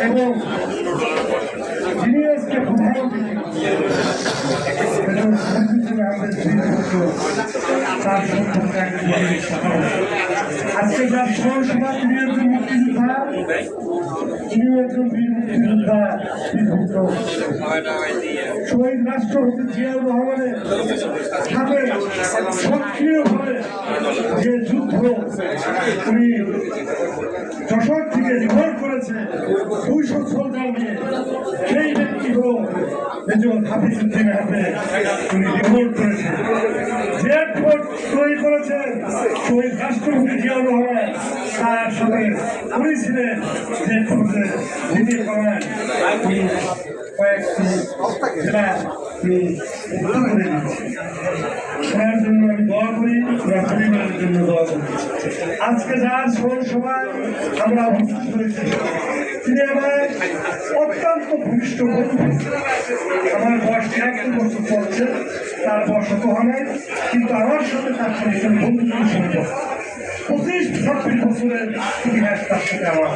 এবং যিনি আজকে। আজকে যার সহসভা তিনি একজন মুক্তিযোদ্ধা তিনিও একজন বীর মুক্তিযোদ্ধা বীরভূত শহীদ রাষ্ট্রপতি জিয়াউর রহমানের সাথে সক্রিয়ভাবে যে যুদ্ধ উনি যশোর থেকে রিভোল্ট করেছে দুইশো সোলজার নিয়ে সেই মেজর হাফিজুদ্দিন আহমেদ উনি রিভোল্ট করেছেন। যে ফোর্ট তৈরি করেছেন, শহীদ রাষ্ট্রপতি জিয়াউর রহমান, তার সাথে যে ফোর্টের নীতি করেন কয়েকটি জেলা তিনি ওনার জন্য আমি করি ওনার জন্য দোয়া করি। আজকে যার স্মরণ আমরা হয়েছি আমার অত্যন্ত ভূমিষ্ঠ আমার বয়স একাত্তর বছর চলছে, তার বয়স অত হয় কিন্তু আমার সাথে তার একটা বন্ধুত্ব সম্পর্ক পঁচিশ, ছাব্বিশ বছরের ইতিহাস তার সাথে আমার।